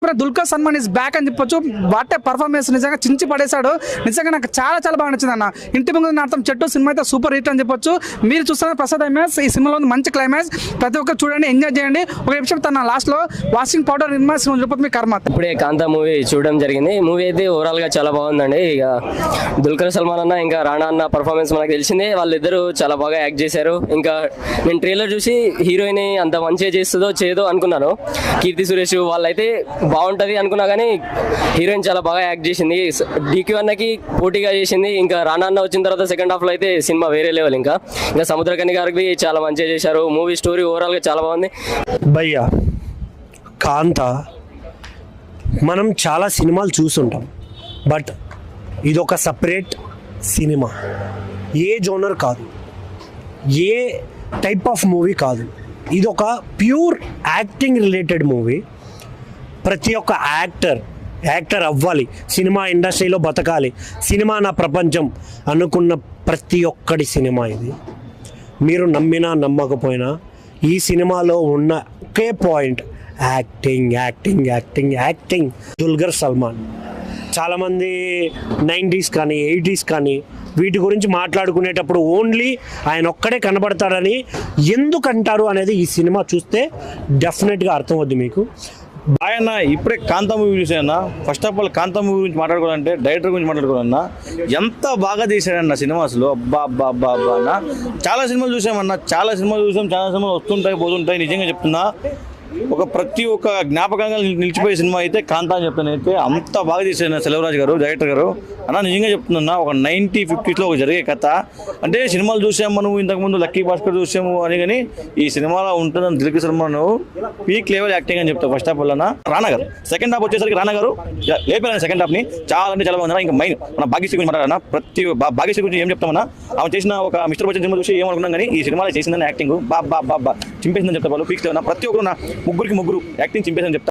ఇప్పుడు Dulquer Salman is back అని చెప్పొచ్చు. వాటే పర్ఫార్మెన్స్ నిజంగా చించి పడేశాడు. నిజంగా నాకు చాలా చాలా బాగా నచ్చింది అన్న. ఇంటి ముందు నాటం చెట్టు సినిమా అయితే సూపర్ హిట్ అని చెప్పొచ్చు. మీరు చూస్తున్న ప్రసాద్ ఎంఎస్ ఈ సినిమాలో మంచి క్లైమాక్స్ ప్రతి ఒక్కరు చూడండి ఎంజాయ్ చేయండి. ఒక నిమిషం తన లాస్ట్లో వాషింగ్ పౌడర్ నిర్మా సినిమా మీ కర్మ. ఇప్పుడే కాంతా మూవీ చూడడం జరిగింది. మూవీ అయితే ఓవరాల్గా చాలా బాగుందండి. ఇక దుల్కర్ సల్మాన్ అన్న ఇంకా రాణా అన్న పర్ఫార్మెన్స్ మనకు తెలిసింది. వాళ్ళిద్దరూ చాలా బాగా యాక్ట్ చేశారు. ఇంకా నేను ట్రైలర్ చూసి హీరోయిన్ అంత మంచిగా చేస్తుందో చేయదో అనుకున్నాను. కీర్తి సురేష్ వాళ్ళైతే బాగుంటుంది అనుకున్నా కానీ హీరోయిన్ చాలా బాగా యాక్ట్ చేసింది. డీక్యూ అన్నకి పోటీగా చేసింది. ఇంకా రానా అన్న వచ్చిన తర్వాత సెకండ్ హాఫ్లో అయితే సినిమా వేరే లెవెల్ ఇంకా. ఇంకా సముద్రకని గారికి చాలా మంచిగా చేశారు. మూవీ స్టోరీ ఓవరాల్గా చాలా బాగుంది. భయ్యా కాంత మనం చాలా సినిమాలు చూసుంటాం బట్ ఇదొక సపరేట్ సినిమా. ఏ జోనర్ కాదు. ఏ టైప్ ఆఫ్ మూవీ కాదు. ఇది ఒక ప్యూర్ యాక్టింగ్ రిలేటెడ్ మూవీ. ప్రతి ఒక్క యాక్టర్ యాక్టర్ అవ్వాలి సినిమా ఇండస్ట్రీలో బతకాలి. సినిమా నా ప్రపంచం అనుకున్న ప్రతి ఒక్కడి సినిమా ఇది. మీరు నమ్మినా నమ్మకపోయినా ఈ సినిమాలో ఉన్న ఒకే point acting acting acting acting. Dulquer Salmaan. చాలామంది నైంటీస్ కానీ ఎయిటీస్ కానీ వీటి గురించి మాట్లాడుకునేటప్పుడు ఓన్లీ ఆయన ఒక్కడే కనబడతాడని ఎందుకంటారు అనేది ఈ సినిమా చూస్తే డెఫినెట్గా అర్థమవుద్ది మీకు. అన్న ఇప్పుడే Kaantha movie చూసాయన్న first of all Kaantha movie గురించి మాట్లాడుకోవాలంటే డైరెక్టర్ గురించి మాట్లాడుకోవాలన్నా. ఎంత బాగా తీసాడన్న సినిమాస్లో అబ్బా అబ్బా అబ్బా అబ్బా అన్న. చాలా సినిమాలు చూసామన్నా చాలా సినిమాలు చూసాం చాలా సినిమాలు వస్తుంటాయి పోతుంటాయి నిజంగా చెప్తున్నా. ఒక ప్రతి ఒక్క జ్ఞాపకంగా నిలిచిపోయే సినిమా అయితే కాంతా అని చెప్తాను అయితే అంత బాగా తీసిన సెలవరాజు గారు డైరెక్టర్ గారు. అన్న నిజంగా చెప్తున్నా ఒక నైన్టీ ఫిఫ్టీస్లో ఒక జరిగే కథ. అంటే సినిమాలు చూసాము మనం ఇంతకుముందు లక్కీ భాస్కర్ చూసాము అని కానీ ఈ సినిమాలో ఉంటుందని దిల్కి సల్మాన్ పీక్ లెవెల్ యాక్టింగ్ అని చెప్తావు ఫస్ట్ ఆఫ్ ఆల్ అన్న. రానా గారు సెకండ్ హాఫ్ వచ్చేసరికి రానా గారు లేపారని సెకండ్ హాఫ్ని. చాలా అంటే చాలా బాగుంది ఇంకా మైన్ మన భాగ్యశ్రీ గురించి మాట్లాడాలన్న ప్రతి భాగ్యశ్రీ గురించి ఏం చెప్తామన్నా ఆమె చేసిన ఒక మిస్టర్ బచ్చన్ సినిమా చూసి ఏమనుకున్నాం కానీ ఈ సినిమాలో చేసిందని యాక్టింగ్ బా బా బా బా. చింపేసిందని చెప్తా వాళ్ళు. పీక్స్ లెవెల్ ప్రతి ఒక్కరు నా ముగ్గురికి ముగ్గురు యాక్టింగ్ చింపేసిందని చెప్తా